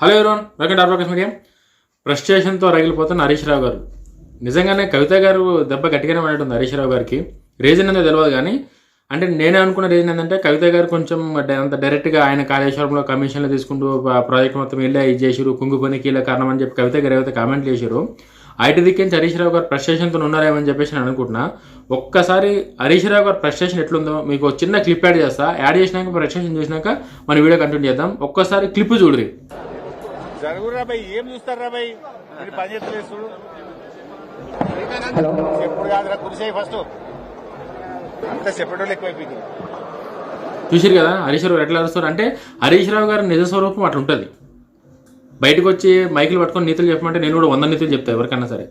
Hello everyone welcome to advocates media. ఫ్రస్ట్రేషన్తో రగిలిపోతున్న హరీష్ రావు గారు. నిజంగానే కవిత గారు దెబ్బ గట్టిగానే పడేటుంది హరీష్ రావు గారికి. రీజన్ ఏందో తెలియదు కానీ అంటే నేనే అనుకున్న రీజన్ ఏంటంటే కవిత గారు కొంచెం అంత డైరెక్ట్గా ఆయన కాళేశ్వరంలో కమిషన్లు తీసుకుంటూ ప్రాజెక్ట్ మొత్తం వెళ్ళి ఇది చేసిరు కుంగుపని కీలక కారణం అని చెప్పి కవిత గారు ఏవైతే కామెంట్ చేశారు ఐటీ దిక్కించి హరీష్ రావు గారు ఫ్రస్ట్రేషన్తో ఉన్నారేమని చెప్పేసి నేను అనుకుంటున్నా. ఒక్కసారి హరీష్ రావు గారు ఫ్రస్ట్రేషన్ ఎట్లుందో మీకు ఒక చిన్న క్లిప్ యాడ్ చేస్తా. యాడ్ చేసినాక ఫ్రస్ట్రేషన్ చేసినాక మన వీడియో కంటిన్యూ చేద్దాం. ఒక్కసారి క్లిప్ చూడరి జరుగురా భయ్ ఏం చూస్తారా భయ్? మీరు పని చేస్తలేదు చూడు. హలో. ఎప్పుడు కాదురా కురిసాయి ఫస్ట్. అంత ఎక్కువైపోయింది చూసిరు కదా హరీష్ రావు ఎట్లా అరుస్తారు? అంటే హరీష్ రావు గారి నిజ స్వరూపం అట్లా ఉంటుంది. బయటకు వచ్చి మైకులు పట్టుకొని నీతులు చెప్పమంటే నేను కూడా వంద నీతులు చెప్తా ఎవరికన్నా సరే.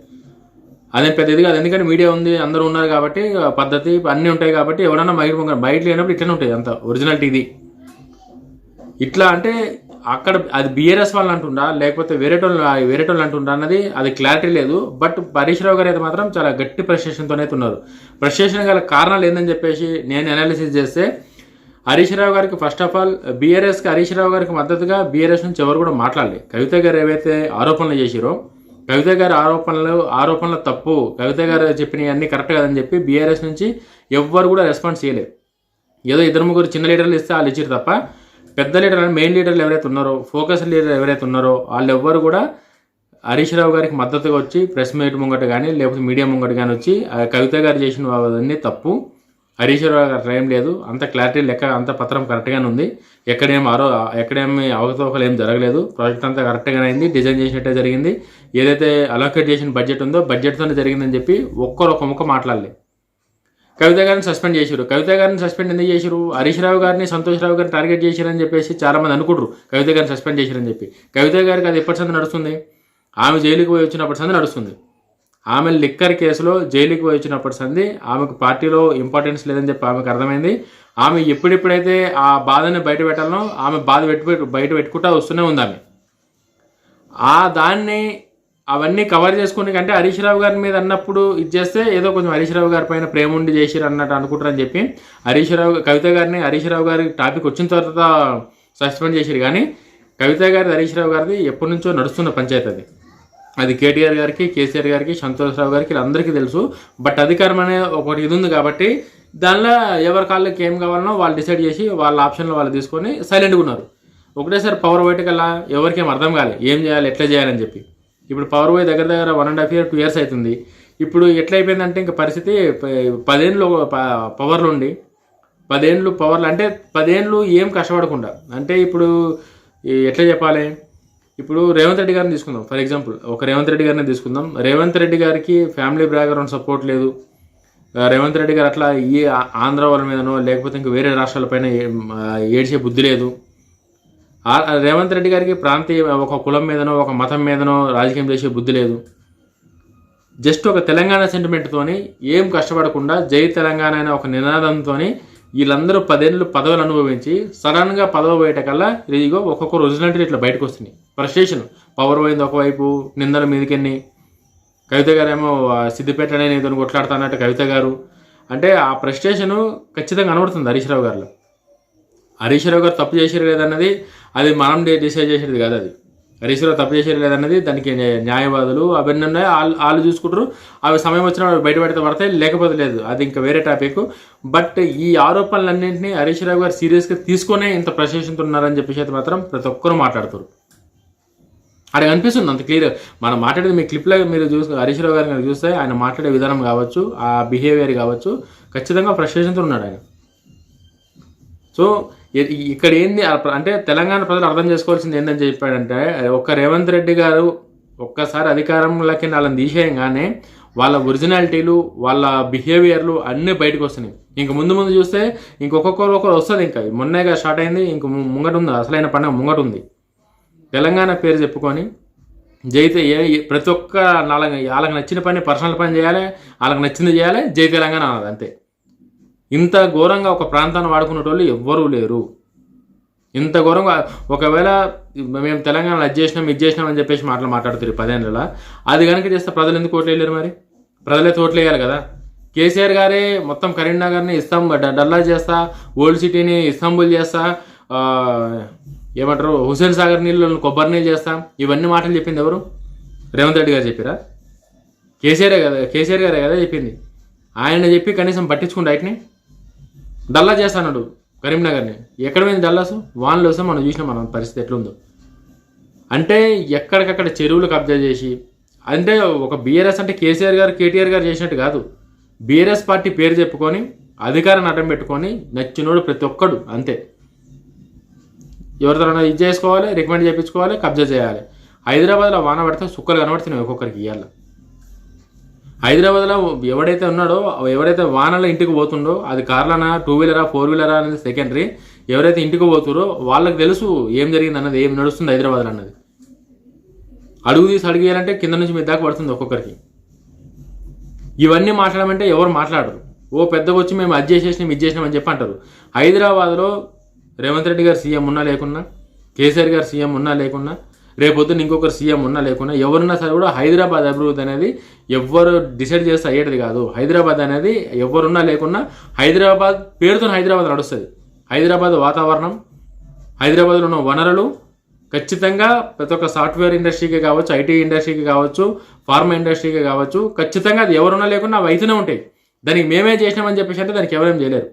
అదేం పెద్ద ఇది కాదు ఎందుకంటే మీడియా ఉంది అందరూ ఉన్నారు కాబట్టి ఆ పద్ధతి అన్నీ ఉంటాయి కాబట్టి ఎవరన్నా మైక్ పొంగ- బయట లేనప్పుడు ఇట్లనే ఉంటుంది అంత ఒరిజినాలిటీ ఇది. ఇట్లా అంటే అక్కడ అది బీఆర్ఎస్ వాళ్ళు అంటుండా లేకపోతే వేరేటోళ్ళు వేరేటోళ్ళు అంటుండా అన్నది అది క్లారిటీ లేదు. బట్ హరీష్ రావు గారు అయితే మాత్రం చాలా గట్టి ఫ్రస్ట్రేషన్తో అయితే ఉన్నారు. ఫ్రస్ట్రేషన్ గల కారణాలు ఏందని చెప్పేసి నేను అనాలిసిస్ చేస్తే హరీష్ రావు గారికి ఫస్ట్ ఆఫ్ ఆల్ బీఆర్ఎస్కి హరీష్ రావు గారికి మద్దతుగా బీఆర్ఎస్ నుంచి ఎవరు కూడా మాట్లాడలేదు కవిత గారు ఏవైతే ఆరోపణలు చేసిరో కవిత గారి ఆరోపణలు ఆరోపణలు తప్పు కవిత గారు చెప్పినవి అన్నీ కరెక్ట్ కాదని చెప్పి బీఆర్ఎస్ నుంచి ఎవ్వరు కూడా రెస్పాన్స్ చేయలేదు. ఏదో ఇద్దరు ముగ్గురు చిన్న లీడర్లు ఇస్తే వాళ్ళు ఇచ్చారు తప్ప పెద్ద లీడర్ మెయిన్ లీడర్లు ఎవరైతే ఉన్నారో ఫోకస్ లీడర్ ఎవరైతే ఉన్నారో వాళ్ళు ఎవ్వరు కూడా హరీష్ రావు గారికి మద్దతుగా వచ్చి ప్రెస్ మీట్ ముంగట కానీ లేకపోతే మీడియా ముంగట కానీ వచ్చి ఆ కవిత గారు చేసిన అవన్నీ తప్పు. హరీష్ రావు గారు ఏం లేదు. అంత క్లారిటీ లెక్క అంత పత్రం కరెక్ట్గానే ఉంది. ఎక్కడేం ఆరో ఎక్కడేమి అవకతవకలు ఏం జరగలేదు. ప్రాజెక్ట్ అంతా కరెక్ట్గానే అయింది. డిజైన్ చేసినట్టే జరిగింది. ఏదైతే అలోకేట్ చేసిన బడ్జెట్ ఉందో బడ్జెట్తోనే జరిగిందని చెప్పి ఒక్కరు ఒక ముక్క మాట్లాడలేదు కవిత గారిని సస్పెండ్ చేశారు కవిత గారిని సస్పెండ్ ఎందుకు చేశారు హరీష్ రావు గారిని సంతోష్ రావు గారిని టార్గెట్ చేశారని చెప్పేసి చాలా మంది అనుకుంటారు కవిత గారిని సస్పెండ్ చేశారని చెప్పి. కవిత గారికి అది ఎప్పటి సంది నడుస్తుంది? ఆమె జైలుకి పోయి వచ్చినప్పటి సంది నడుస్తుంది. ఆమె లిక్కర్ కేసులో జైలుకి పోయి వచ్చినప్పటి సంది ఆమెకు పార్టీలో ఇంపార్టెన్స్ లేదని చెప్పి ఆమెకు అర్థమైంది. ఆమె ఎప్పుడెప్పుడైతే ఆ బాధని బయట పెట్టాలనో ఆమె బాధ పెట్టు బయట పెట్టుకుంటా వస్తూనే ఉంది ఆమె. ఆ దాన్ని అవన్నీ కవర్ చేసుకుని కంటే హరీష్ రావు గారి మీద అన్నప్పుడు ఇది చేస్తే ఏదో కొంచెం హరీష్ రావు గారి పైన ప్రేమ ఉండి చేసిరు అన్నట్టు అనుకుంటారని చెప్పి హరీష్ రావు కవిత గారిని హరీష్ రావు గారి టాపిక్ వచ్చిన తర్వాత సస్పెండ్ చేసిరు కానీ కవిత గారి హరీష్ రావు గారిది ఎప్పటి నుంచో నడుస్తున్న పంచాయతీ అది. అది కేటీఆర్ గారికి కేసీఆర్ గారికి సంతోషరావు గారికి అందరికీ తెలుసు. బట్ అధికారం అనే ఒకటి ఇది ఉంది కాబట్టి దానిలో ఎవరి కాళ్ళకి ఏం కావాలనో వాళ్ళు డిసైడ్ చేసి వాళ్ళ ఆప్షన్లో వాళ్ళు తీసుకొని సైలెంట్గా ఉన్నారు. ఒకటేసారి పవర్ బయటకల్లా ఎవరికేం అర్థం కాలేదు ఏం చేయాలి ఎట్లా చేయాలని చెప్పి. ఇప్పుడు పవర్ బాయ్ దగ్గర దగ్గర one and half year two years అవుతుంది ఇప్పుడు ఎట్లయిపోయిందంటే ఇంకా పరిస్థితి పదేళ్ళు ప- ఉండి పదేళ్ళు పవర్లు అంటే పదేళ్ళు ఏం కష్టపడకుండా. అంటే ఇప్పుడు ఎట్లా చెప్పాలి? ఇప్పుడు రేవంత్ రెడ్డి గారిని తీసుకుందాం. ఫర్ ఎగ్జాంపుల్ ఒక రేవంత్ రెడ్డి గారిని తీసుకుందాం. రేవంత్ రెడ్డి గారికి ఫ్యామిలీ బ్యాక్గ్రౌండ్ సపోర్ట్ లేదు. రేవంత్ రెడ్డి గారు అట్లా ఈ ఆంధ్ర వాళ్ళ మీదనో లేకపోతే ఇంకా వేరే రాష్ట్రాలపైన ఏడ్చే బుద్ధి లేదు. రేవంత్ రెడ్డి గారికి ప్రాంతీయ ఒక కులం మీదనో ఒక మతం మీదనో రాజకీయం చేసే బుద్ధి లేదు. జస్ట్ ఒక తెలంగాణ సెంటిమెంట్తోని ఏం కష్టపడకుండా జై తెలంగాణ అనే ఒక నినాదంతోని వీళ్ళందరూ పదేళ్ళు పదవులు అనుభవించి సడన్గా పదవి పోయేటకల్లా ఇదిగో ఒక్కొక్క ఒరిజినాలిటీ ఇట్లా బయటకు వస్తున్నాయి. ఫ్రస్ట్రేషన్ పవర్ పోయింది ఒకవైపు నిందల మీదకెన్ని. కవిత గారు ఏమో సిద్దిపేట అనే నీతో కొట్లాడుతా అన్నట్టు కవిత గారు. అంటే ఆ ఫ్రస్ట్రేషను ఖచ్చితంగా కనబడుతుంది హరీష్ రావు గారిలో. హరీష్ రావు గారు తప్పు చేశారు లేదన్నది అది మనం డిసైడ్ చేసేది కాదు అది. హరీష్ రావు తప్పు చేశారు లేదన్నది దానికి న్యాయవాదులు అవన్నీ ఉన్నాయి. వాళ్ళు వాళ్ళు చూసుకుంటారు. అవి సమయం వచ్చిన బయట పెడితే పడతాయి లేకపోతే లేదు. అది ఇంకా వేరే టాపిక్ బట్ ఈ ఆరోపణలన్నింటినీ హరీష్ రావు గారు సీరియస్గా తీసుకునే ఇంత ప్రశంసంతో ఉన్నారని చెప్పేసి అయితే మాత్రం ప్రతి ఒక్కరూ మాట్లాడుతారు. అక్కడ కనిపిస్తుంది అంత క్లియర్ మనం మాట్లాడేది మీ క్లిప్లో మీరు చూసి హరీష్ రావు గారిని చూస్తే ఆయన మాట్లాడే విధానం కావచ్చు ఆ బిహేవియర్ కావచ్చు ఖచ్చితంగా ఫ్రస్ట్రేషన్తో ఉన్నాడు ఆయన. సో ఇక్కడ ఏంది అంటే తెలంగాణ ప్రజలు అర్థం చేసుకోవాల్సింది ఏందని చెప్పాడంటే ఒక్క రేవంత్ రెడ్డి గారు ఒక్కసారి అధికారంలోకి వాళ్ళని తీసేయంగానే వాళ్ళ ఒరిజినాలిటీలు వాళ్ళ బిహేవియర్లు అన్నీ బయటకు వస్తున్నాయి. ఇంక ముందు ముందు చూస్తే ఇంకొకరు ఒకరు వస్తుంది ఇంకా. మొన్నేగా స్టార్ట్ అయింది ఇంక ముంగట ఉంది అసలైన పండుగ ముంగట ఉంది. తెలంగాణ పేరు చెప్పుకొని జైతే ఏ ప్రతి ఒక్క నాలుగు వాళ్ళకి నచ్చిన పని పర్సనల్ పని చేయాలి వాళ్ళకి నచ్చింది చేయాలి జై తెలంగాణ అన్నది అంతే. ఇంత ఘోరంగా ఒక ప్రాంతాన్ని వాడుకునేటోళ్ళు ఎవ్వరూ లేరు. ఇంత ఘోరంగా ఒకవేళ మేము తెలంగాణలో అది చేసినాం ఇది చేసినాం అని చెప్పేసి మాటలు మాట్లాడుతారు పదేళ్ళ అది కనుక చేస్తే ప్రజలు ఎందుకు ఓట్లు వేయలేరు మరి? ప్రజలే ఓట్లు వేయాలి కదా? కేసీఆర్ గారే మొత్తం కరీంనగర్ని ఇస్తాం డల్లా చేస్తా ఓల్డ్ సిటీని ఇస్తాంబుల్ చేస్తా ఏమంటారు హుసేన్ సాగర్ నీళ్ళు కొబ్బరి నీళ్ళు చేస్తాం ఇవన్నీ మాటలు చెప్పింది ఎవరు? రేవంత్ రెడ్డి గారు చెప్పారా? కేసీఆర్ కదా కేసీఆర్ గారే కదా చెప్పింది. ఆయన చెప్పి కనీసం పట్టించుకుంటే ఆయన్ని. డల్లా చేస్తాడు కరీంనగర్ని. ఎక్కడ పోయింది డల్లాసు? వాన్లు వస్తే మనం చూసినాం మనం పరిస్థితి ఎట్లుందో. అంటే ఎక్కడికక్కడ చెరువులు కబ్జా చేసి అంటే ఒక బీఆర్ఎస్ అంటే కేసీఆర్ గారు కేటీఆర్ గారు చేసినట్టు కాదు. బీఆర్ఎస్ పార్టీ పేరు చెప్పుకొని అధికారం అడ్డం పెట్టుకొని నచ్చినోడు ప్రతి ఒక్కడు అంతే. ఎవరితో ఇది చేసుకోవాలి రికమెండ్ చేయించుకోవాలి కబ్జా చేయాలి. హైదరాబాద్లో వాన పడితే సుక్కలు కనబడుతున్నాయి ఒక్కొక్కరికి ఇవాళ హైదరాబాద్లో ఎవడైతే ఉన్నాడో ఎవరైతే వానలో ఇంటికి పోతుండో అది కార్లనా టూ వీలరా ఫోర్ వీలరా అనేది సెకండరీ ఎవరైతే ఇంటికి పోతురో వాళ్ళకి తెలుసు ఏం జరిగింది అన్నది ఏం నడుస్తుంది హైదరాబాద్లో అన్నది. అడుగు తీసి అడిగేయాలంటే కింద నుంచి మీ దాకా పడుతుంది ఒక్కొక్కరికి. ఇవన్నీ మాట్లాడమంటే ఎవరు మాట్లాడరు. ఓ పెద్దగా వచ్చి మేము అది చేసేసినాం ఇది చేసినాం అని చెప్పి అంటారు. హైదరాబాద్లో రేవంత్ రెడ్డి గారు సీఎం ఉన్నా లేకున్నా కేసీఆర్ గారు సీఎం ఉన్నా లేకున్నా రేపొద్దున ఇంకొకరు సీఎం ఉన్నా లేకున్నా ఎవరున్నా సరే కూడా హైదరాబాద్ అభివృద్ధి అనేది ఎవ్వరు డిసైడ్ చేస్తే అయ్యేది కాదు. హైదరాబాద్ అనేది ఎవరున్నా లేకున్నా హైదరాబాద్ పేరుతో హైదరాబాద్ నడుస్తుంది. హైదరాబాద్ వాతావరణం హైదరాబాద్లో ఉన్న వనరులు ఖచ్చితంగా ప్రతి ఒక్క సాఫ్ట్వేర్ ఇండస్ట్రీకి కావచ్చు ఐటీ ఇండస్ట్రీకి కావచ్చు ఫార్మా ఇండస్ట్రీకి కావచ్చు ఖచ్చితంగా అది ఎవరున్నా లేకున్నా అవి అయితేనే ఉంటాయి. దానికి మేమే చేసినామని చెప్పేసి అంటే దానికి ఎవరేం చేయలేరు.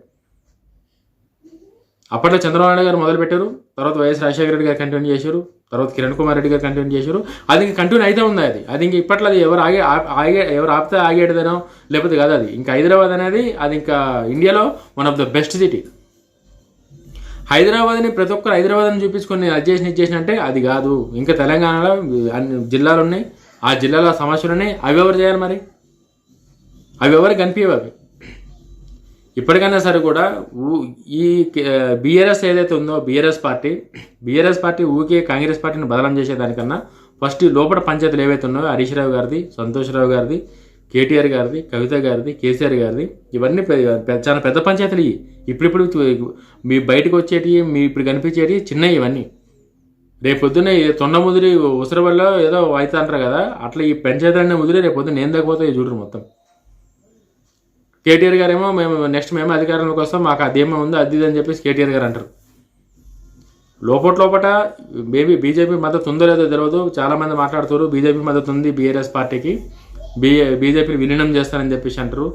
అప్పట్లో చంద్రబాబు నాయుడు గారు మొదలుపెట్టారు తర్వాత వైఎస్ రాజశేఖర రెడ్డి గారు కంటిన్యూ చేశారు. తర్వాత కిరణ్ కుమార్ రెడ్డి గారు కంటిన్యూ చేశారు. అది ఇంక కంటిన్యూ అయితే ఉంది అది. అది ఇంక ఇప్పట్లో అది ఎవరు ఆగే ఆగే ఎవరు ఆపితే ఆగేటదనో లేకపోతే కాదు అది. ఇంకా హైదరాబాద్ అనేది అది ఇంకా ఇండియాలో one of the best city హైదరాబాద్ని ప్రతి ఒక్కరు హైదరాబాద్ని చూపించుకొని నేను అది చేసిన ఇది చేసిన అంటే అది కాదు. ఇంకా తెలంగాణలో అన్ని జిల్లాలు ఉన్నాయి. ఆ జిల్లాలో సమస్యలు ఉన్నాయి. అవి ఎవరు చేయాలి మరి? అవి ఎవరికి కనిపించవు అవి. ఇప్పటికైనా సరే కూడా ఊ- ఈ బీఆర్ఎస్ ఏదైతే ఉందో బీఆర్ఎస్ పార్టీ బీఆర్ఎస్ పార్టీ ఊకే కాంగ్రెస్ పార్టీని బదలం చేసేదానికన్నా ఫస్ట్ ఈ లోపల పంచాయతీలు ఏవైతే ఉన్నాయో హరీష్ రావు గారిది సంతోష్ రావు గారిది కేటీఆర్ గారిది కవిత గారిది కేసీఆర్ గారిది ఇవన్నీ చాలా పెద్ద పంచాయతీలు ఇవి ఇప్పుడిప్పుడు మీ బయటకు వచ్చేటి మీ ఇప్పుడు కనిపించేటి చిన్నవి ఇవన్నీ. రేపు పొద్దున్న తొండ ముదిరి ఉసిరి ఏదో అవుతా అంటారు కదా అట్లా ఈ పంచాయతీలన్నీ ముదిరి రేపు పొద్దున్న నేను దగ్గపోతే చూడరు మొత్తం. కేటీఆర్ గారేమో మేము నెక్స్ట్ మేము అధికారంలోకి వస్తాం మాకు అదేమో ఉందో అది ఇది అని చెప్పేసి కేటీఆర్ గారు అంటారు. లోపట్ లోపట మేబీ బీజేపీ మద్దతు ఉందో లేదో తెలియదు చాలామంది మాట్లాడుతారు బీజేపీ మద్దతు ఉంది బీఆర్ఎస్ పార్టీకి. బీ బీజేపీని విలీనం చేస్తారని చెప్పేసి అంటారు.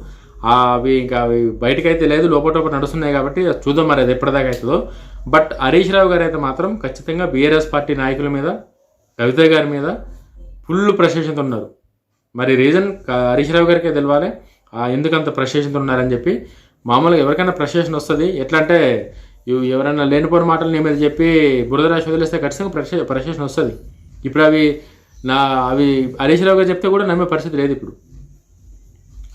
అవి ఇంకా అవి బయటకైతే లేదు లోపల ఒకటి నడుస్తున్నాయి కాబట్టి చూద్దాం మరి అది ఎప్పటిదాకా అవుతుందో. బట్ హరీష్ రావు గారు అయితే మాత్రం ఖచ్చితంగా బీఆర్ఎస్ పార్టీ నాయకుల మీద కవిత గారి మీద ఫుల్ ప్రశంసతో ఉన్నారు మరి రీజన్ హరీష్ రావు గారికే తెలవాలి. ఎందుకంత ఎందుకు ఉన్నారని చెప్పి మామూలుగా ఎవరికైనా ప్రశేషన్ వస్తుంది. ఎట్లా అంటే ఇవి ఎవరైనా లేనిపోని మాటలు నీ మీద చెప్పి బురద రాసి వదిలేస్తే ఖచ్చితంగా ప్రశే ప్రశేషన్ వస్తుంది. ఇప్పుడు అవి నా అవి హరీష్ రావు గారు చెప్తే కూడా నమ్మే పరిస్థితి లేదు ఇప్పుడు.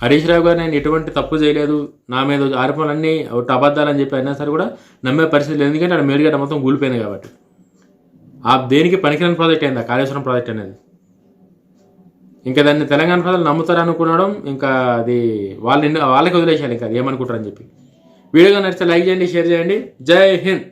హరీష్ రావు గారు నేను ఎటువంటి తప్పు చేయలేదు. నా మీద ఆరోపణలన్నీ ఒకటి అబద్ధాలని చెప్పి అయినా సరే కూడా నమ్మే పరిస్థితి లేదు. ఎందుకంటే ఆడ మేడిగడ్డ మొత్తం కూలిపోయింది కాబట్టి. ఆ దేనికి పనికిరాని ప్రాజెక్ట్ అయింది ఆ కాళేశ్వరం ప్రాజెక్ట్ అనేది. ఇంకా దాన్ని తెలంగాణ ప్రజలు నమ్ముతారు అనుకునడం ఇంకా అది వాళ్ళని వాళ్ళకి వదిలేసేయాలి ఇంకా అది ఏమనుకుంటారని చెప్పి. వీడియో నచ్చితే లైక్ చేయండి షేర్ చేయండి. జై హింద్.